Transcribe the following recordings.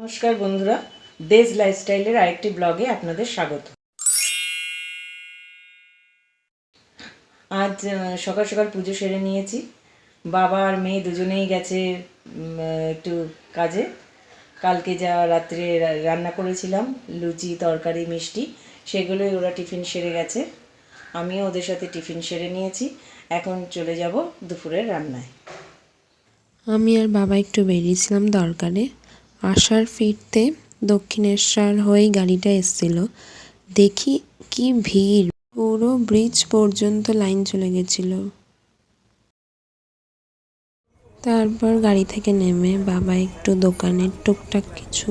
নমস্কার বন্ধুরা, দেজ লাইফস্টাইলের আরেকটি ব্লগে আপনাদের স্বাগত। আজ সকাল সকাল পুজো সেরে নিয়েছি। বাবা আর মেয়ে দুজনেই গেছে একটু কাজে। কালকে যা রাত্রে রান্না করেছিলাম, লুচি, তরকারি, মিষ্টি, সেগুলোই ওরা টিফিন সেরে গেছে। আমিও ওদের সাথে টিফিন সেরে নিয়েছি। এখন চলে যাব দুপুরের রান্নায়। আমি আর বাবা একটু বেরিয়েছিলাম দরকারে। আসার ফিরতে দক্ষিণেশ্বর হয়েই গাড়িটা এসছিল। দেখি কি ভিড়। পুরো ব্রিজ পর্যন্ত লাইন চলে গেছিল। তারপর গাড়ি থেকে নেমে বাবা একটু দোকানের টুকটাক কিছু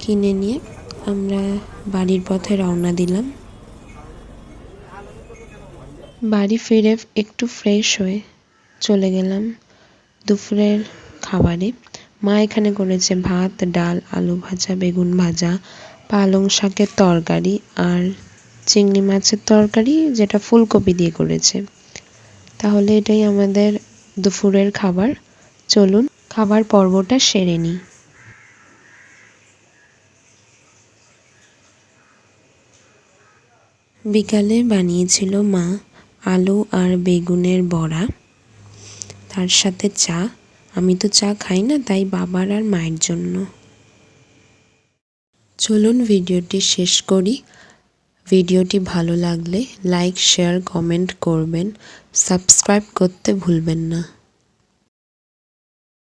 কিনে নিয়ে আমরা বাড়ির পথে রওনা দিলাম। বাড়ি ফিরে একটু ফ্রেশ হয়ে চলে গেলাম দুপুরের খাবারে। মা এখানে করেছে ভাত, ডাল, আলু ভাজা, বেগুন ভাজা, পালং শাকের তরকারি আর চিংড়ি মাছের তরকারি, যেটা ফুলকপি দিয়ে করেছে। তাহলে এটাই আমাদের দুপুরের খাবার। চলুন, খাবার পর্বটা সেরে নিই। বিকালে বানিয়েছিল মা আলু আর বেগুনের বড়া, তার সাথে চা আমি তো চা খাই না, তাই বাবার আর মায়ের জন্য। চলুন ভিডিওটি শেষ করি। ভিডিওটি ভালো লাগলে লাইক, শেয়ার, কমেন্ট করবেন। সাবস্ক্রাইব করতে ভুলবেন না।